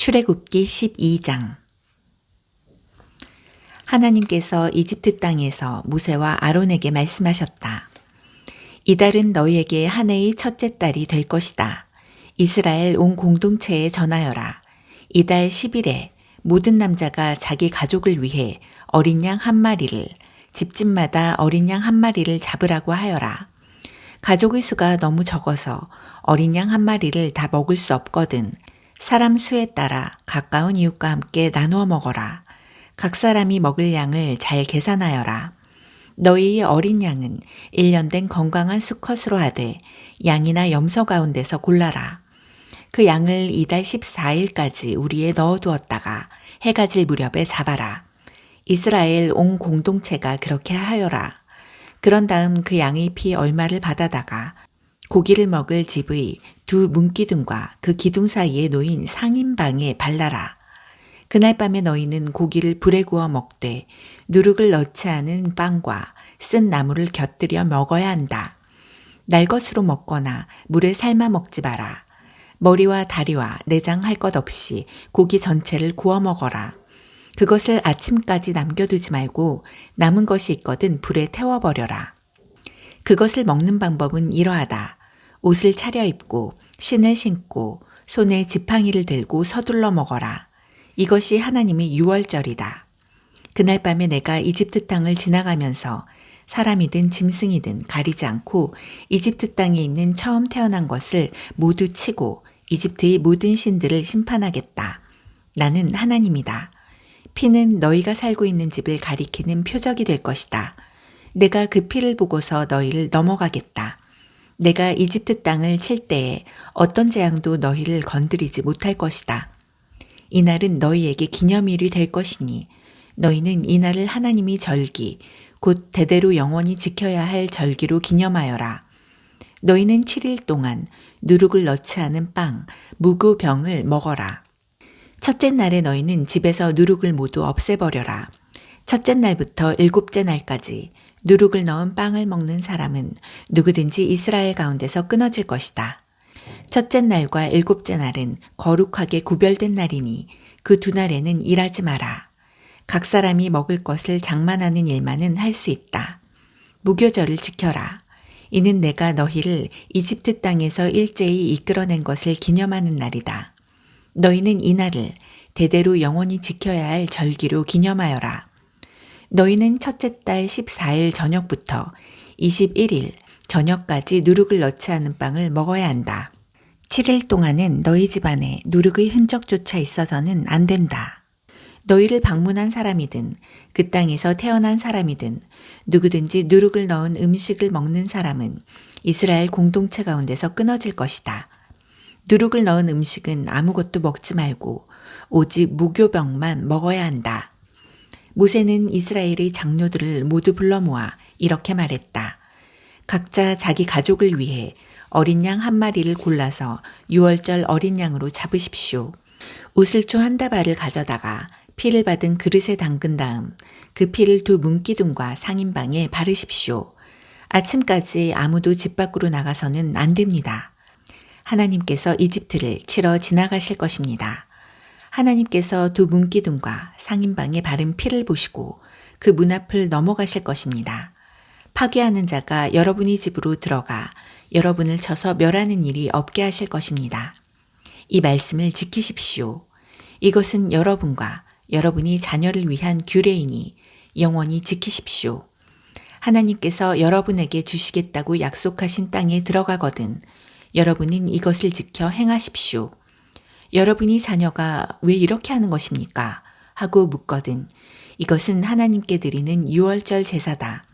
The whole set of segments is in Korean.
출애굽기 12장 하나님께서 이집트 땅에서 모세와 아론에게 말씀하셨다. 이달은 너희에게 한 해의 첫째 달이 될 것이다. 이스라엘 온 공동체에 전하여라. 이달 10일에 모든 남자가 자기 가족을 위해 어린 양 한 마리를 집집마다 어린 양 한 마리를 잡으라고 하여라. 가족의 수가 너무 적어서 어린 양 한 마리를 다 먹을 수 없거든. 사람 수에 따라 가까운 이웃과 함께 나누어 먹어라. 각 사람이 먹을 양을 잘 계산하여라. 너희의 어린 양은 1년 된 건강한 수컷으로 하되 양이나 염소 가운데서 골라라. 그 양을 이달 14일까지 우리에 넣어두었다가 해가 질 무렵에 잡아라. 이스라엘 온 공동체가 그렇게 하여라. 그런 다음 그 양의 피 얼마를 받아다가 고기를 먹을 집의 두 문기둥과 그 기둥 사이에 놓인 상인방에 발라라. 그날 밤에 너희는 고기를 불에 구워 먹되 누룩을 넣지 않은 빵과 쓴 나물을 곁들여 먹어야 한다. 날 것으로 먹거나 물에 삶아 먹지 마라. 머리와 다리와 내장 할 것 없이 고기 전체를 구워 먹어라. 그것을 아침까지 남겨두지 말고 남은 것이 있거든 불에 태워버려라. 그것을 먹는 방법은 이러하다. 옷을 차려입고 신을 신고 손에 지팡이를 들고 서둘러 먹어라. 이것이 하나님의 유월절이다. 그날 밤에 내가 이집트 땅을 지나가면서 사람이든 짐승이든 가리지 않고 이집트 땅에 있는 처음 태어난 것을 모두 치고 이집트의 모든 신들을 심판하겠다. 나는 하나님이다. 피는 너희가 살고 있는 집을 가리키는 표적이 될 것이다. 내가 그 피를 보고서 너희를 넘어가겠다. 내가 이집트 땅을 칠 때에 어떤 재앙도 너희를 건드리지 못할 것이다. 이날은 너희에게 기념일이 될 것이니 너희는 이날을 하나님이 절기, 곧 대대로 영원히 지켜야 할 절기로 기념하여라. 너희는 7일 동안 누룩을 넣지 않은 빵, 무교병을 먹어라. 첫째 날에 너희는 집에서 누룩을 모두 없애버려라. 첫째 날부터 일곱째 날까지 누룩을 넣은 빵을 먹는 사람은 누구든지 이스라엘 가운데서 끊어질 것이다. 첫째 날과 일곱째 날은 거룩하게 구별된 날이니 그 두 날에는 일하지 마라. 각 사람이 먹을 것을 장만하는 일만은 할 수 있다. 무교절을 지켜라. 이는 내가 너희를 이집트 땅에서 일제히 이끌어낸 것을 기념하는 날이다. 너희는 이 날을 대대로 영원히 지켜야 할 절기로 기념하여라. 너희는 첫째 달 14일 저녁부터 21일 저녁까지 누룩을 넣지 않은 빵을 먹어야 한다. 7일 동안은 너희 집안에 누룩의 흔적조차 있어서는 안 된다. 너희를 방문한 사람이든 그 땅에서 태어난 사람이든 누구든지 누룩을 넣은 음식을 먹는 사람은 이스라엘 공동체 가운데서 끊어질 것이다. 누룩을 넣은 음식은 아무것도 먹지 말고 오직 무교병만 먹어야 한다. 모세는 이스라엘의 장로들을 모두 불러 모아 이렇게 말했다. 각자 자기 가족을 위해 어린 양 한 마리를 골라서 유월절 어린 양으로 잡으십시오. 우슬초 한 다발을 가져다가 피를 받은 그릇에 담근 다음 그 피를 두 문기둥과 상인방에 바르십시오. 아침까지 아무도 집 밖으로 나가서는 안 됩니다. 하나님께서 이집트를 치러 지나가실 것입니다. 하나님께서 두 문기둥과 상인방에 바른 피를 보시고 그 문 앞을 넘어가실 것입니다. 파괴하는 자가 여러분의 집으로 들어가 여러분을 쳐서 멸하는 일이 없게 하실 것입니다. 이 말씀을 지키십시오. 이것은 여러분과 여러분이 자녀를 위한 규례이니 영원히 지키십시오. 하나님께서 여러분에게 주시겠다고 약속하신 땅에 들어가거든 여러분은 이것을 지켜 행하십시오. 여러분이 자녀가 왜 이렇게 하는 것입니까? 하고 묻거든 이것은 하나님께 드리는 유월절 제사다.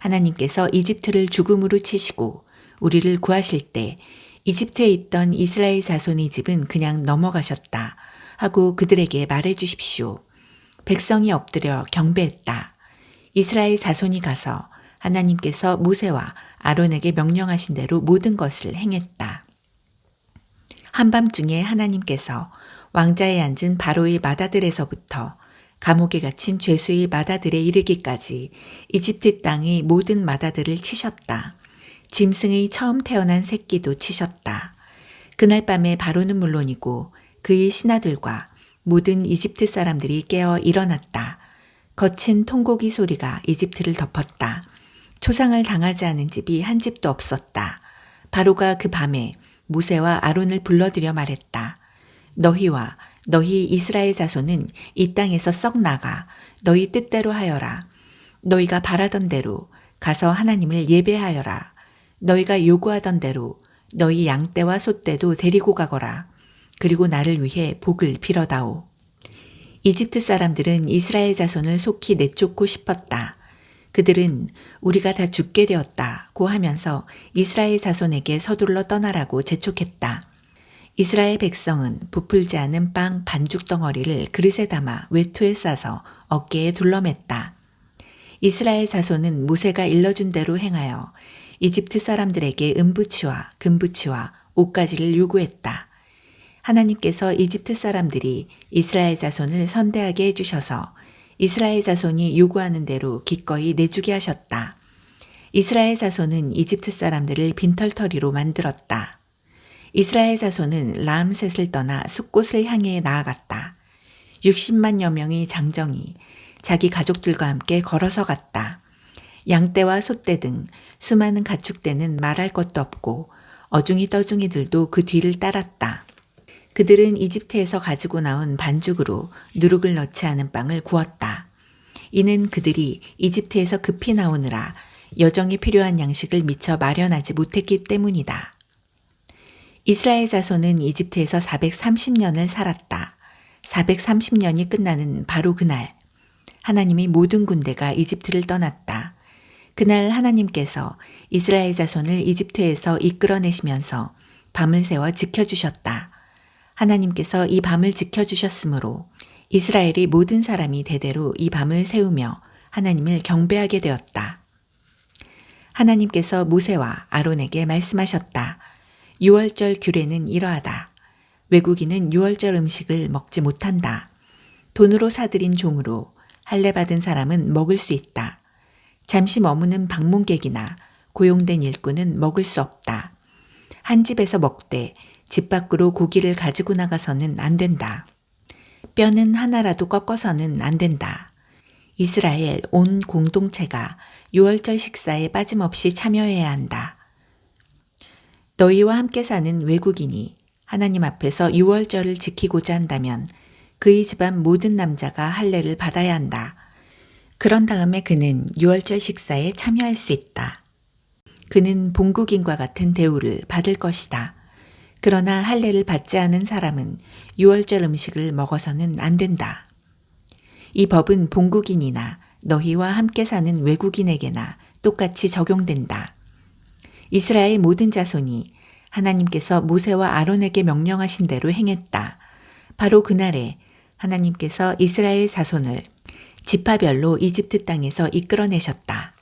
하나님께서 이집트를 죽음으로 치시고 우리를 구하실 때 이집트에 있던 이스라엘 자손의 집은 그냥 넘어가셨다 하고 그들에게 말해 주십시오. 백성이 엎드려 경배했다. 이스라엘 자손이 가서 하나님께서 모세와 아론에게 명령하신 대로 모든 것을 행했다. 한밤중에 하나님께서 왕자에 앉은 바로의 마다들에서부터 감옥에 갇힌 죄수의 마다들에 이르기까지 이집트 땅의 모든 마다들을 치셨다. 짐승의 처음 태어난 새끼도 치셨다. 그날 밤에 바로는 물론이고 그의 신하들과 모든 이집트 사람들이 깨어 일어났다. 거친 통고기 소리가 이집트를 덮었다. 초상을 당하지 않은 집이 한 집도 없었다. 바로가 그 밤에 모세와 아론을 불러들여 말했다. 너희와 너희 이스라엘 자손은 이 땅에서 썩 나가 너희 뜻대로 하여라. 너희가 바라던 대로 가서 하나님을 예배하여라. 너희가 요구하던 대로 너희 양떼와 소떼도 데리고 가거라. 그리고 나를 위해 복을 빌어다오. 이집트 사람들은 이스라엘 자손을 속히 내쫓고 싶었다. 그들은 우리가 다 죽게 되었다고 하면서 이스라엘 자손에게 서둘러 떠나라고 재촉했다. 이스라엘 백성은 부풀지 않은 빵 반죽 덩어리를 그릇에 담아 외투에 싸서 어깨에 둘러맸다. 이스라엘 자손은 모세가 일러준 대로 행하여 이집트 사람들에게 은부치와 금부치와 옷가지를 요구했다. 하나님께서 이집트 사람들이 이스라엘 자손을 선대하게 해주셔서 이스라엘 자손이 요구하는 대로 기꺼이 내주게 하셨다. 이스라엘 자손은 이집트 사람들을 빈털터리로 만들었다. 이스라엘 자손은 라암셋을 떠나 숲곳을 향해 나아갔다. 60만여 명의 장정이 자기 가족들과 함께 걸어서 갔다. 양떼와 소떼 등 수많은 가축대는 말할 것도 없고 어중이 떠중이들도 그 뒤를 따랐다. 그들은 이집트에서 가지고 나온 반죽으로 누룩을 넣지 않은 빵을 구웠다. 이는 그들이 이집트에서 급히 나오느라 여정이 필요한 양식을 미처 마련하지 못했기 때문이다. 이스라엘 자손은 이집트에서 430년을 살았다. 430년이 끝나는 바로 그날, 하나님이 모든 군대가 이집트를 떠났다. 그날 하나님께서 이스라엘 자손을 이집트에서 이끌어내시면서 밤을 새워 지켜주셨다. 하나님께서 이 밤을 지켜주셨으므로 이스라엘의 모든 사람이 대대로 이 밤을 세우며 하나님을 경배하게 되었다. 하나님께서 모세와 아론에게 말씀하셨다. 6월절 규례는 이러하다. 외국인은 6월절 음식을 먹지 못한다. 돈으로 사들인 종으로 할례 받은 사람은 먹을 수 있다. 잠시 머무는 방문객이나 고용된 일꾼은 먹을 수 없다. 한 집에서 먹되 집 밖으로 고기를 가지고 나가서는 안 된다. 뼈는 하나라도 꺾어서는 안 된다. 이스라엘 온 공동체가 6월절 식사에 빠짐없이 참여해야 한다. 너희와 함께 사는 외국인이 하나님 앞에서 6월절을 지키고자 한다면 그의 집안 모든 남자가 할례를 받아야 한다. 그런 다음에 그는 6월절 식사에 참여할 수 있다. 그는 본국인과 같은 대우를 받을 것이다. 그러나 할례를 받지 않은 사람은 6월절 음식을 먹어서는 안 된다. 이 법은 본국인이나 너희와 함께 사는 외국인에게나 똑같이 적용된다. 이스라엘 모든 자손이 하나님께서 모세와 아론에게 명령하신 대로 행했다. 바로 그날에 하나님께서 이스라엘 자손을 지파별로 이집트 땅에서 이끌어내셨다.